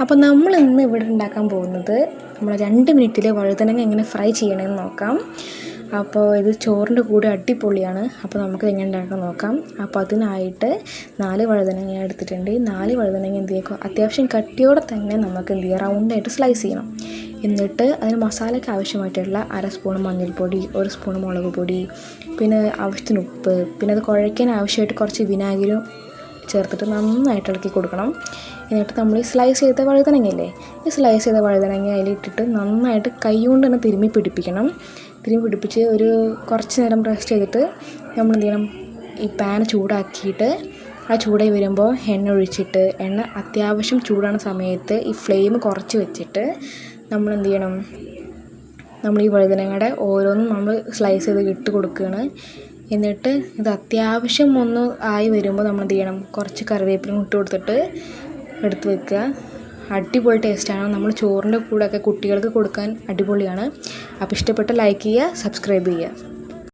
അപ്പോൾ നമ്മൾ ഇന്ന് ഇവിടെ ഉണ്ടാക്കാൻ പോകുന്നത് നമ്മൾ രണ്ട് മിനിറ്റിൽ വഴുതനങ്ങ എങ്ങനെ ഫ്രൈ ചെയ്യണമെന്ന് നോക്കാം. അപ്പോൾ ഇത് ചോറിന്റെ കൂടെ അടിപൊളിയാണ്. അപ്പോൾ നമുക്ക് എങ്ങനെ ഉണ്ടാക്കാൻ നോക്കാം. അപ്പോൾ അതിനായിട്ട് നാല് വഴുതനങ്ങ എടുത്തിട്ടുണ്ട്. നാല് വഴുതനങ്ങ എന്ത് ചെയ്യുക അത്യാവശ്യം കട്ടിയോടെ തന്നെ നമുക്ക് എന്ത് ചെയ്യുക റൗണ്ടായിട്ട് സ്ലൈസ് ചെയ്യണം. എന്നിട്ട് അതിന് മസാലയ്ക്ക് ആവശ്യമായിട്ടുള്ള അര സ്പൂൺ മഞ്ഞൾപ്പൊടി ഒരു സ്പൂൺ മുളക് പൊടി പിന്നെ ആവശ്യത്തിന് ഉപ്പ് പിന്നെ അത് കുഴയ്ക്കാൻ ആവശ്യമായിട്ട് കുറച്ച് വിനാഗിരും ചേർത്തിട്ട് നന്നായിട്ട് ഇളക്കി കൊടുക്കണം. എന്നിട്ട് നമ്മൾ ഈ സ്ലൈസ് ചെയ്ത വഴുതനങ്ങയില്ലേ ഈ സ്ലൈസ് ചെയ്ത വഴുതനങ്ങ അതിലിട്ടിട്ട് നന്നായിട്ട് കൈ കൊണ്ട് തന്നെ തിരുമ്മി പിടിപ്പിക്കണം. തിരുമ്മി പിടിപ്പിച്ച് ഒരു കുറച്ച് നേരം റെസ്റ്റ് ചെയ്തിട്ട് നമ്മൾ എന്ത് ചെയ്യണം? ഈ പാൻ ചൂടാക്കിയിട്ട് ആ ചൂടായി വരുമ്പോൾ എണ്ണ ഒഴിച്ചിട്ട് എണ്ണ അത്യാവശ്യം ചൂടാണ് സമയത്ത് ഈ ഫ്ലെയിം കുറച്ച് വെച്ചിട്ട് നമ്മൾ എന്ത് ചെയ്യണം? നമ്മൾ ഈ വഴുതനങ്ങയുടെ ഓരോന്നും നമ്മൾ സ്ലൈസ് ചെയ്ത് ഇട്ട് കൊടുക്കുകയാണ്. എന്നിട്ട് ഇത് അത്യാവശ്യം ഒന്ന് ആയി വരുമ്പോൾ നമ്മൾ എന്ത് ചെയ്യണം? കുറച്ച് കറിവേപ്പിലും ഇട്ട് കൊടുത്തിട്ട് എടുത്ത് വെക്കുക. അടിപൊളി ടേസ്റ്റാണ് നമ്മൾ ചോറിന്റെ കൂടെയൊക്കെ കുട്ടികൾക്ക് കൊടുക്കാൻ അടിപൊളിയാണ്. അപ്പോൾ ഇഷ്ടപ്പെട്ട ലൈക്ക് ചെയ്യുക സബ്സ്ക്രൈബ് ചെയ്യുക.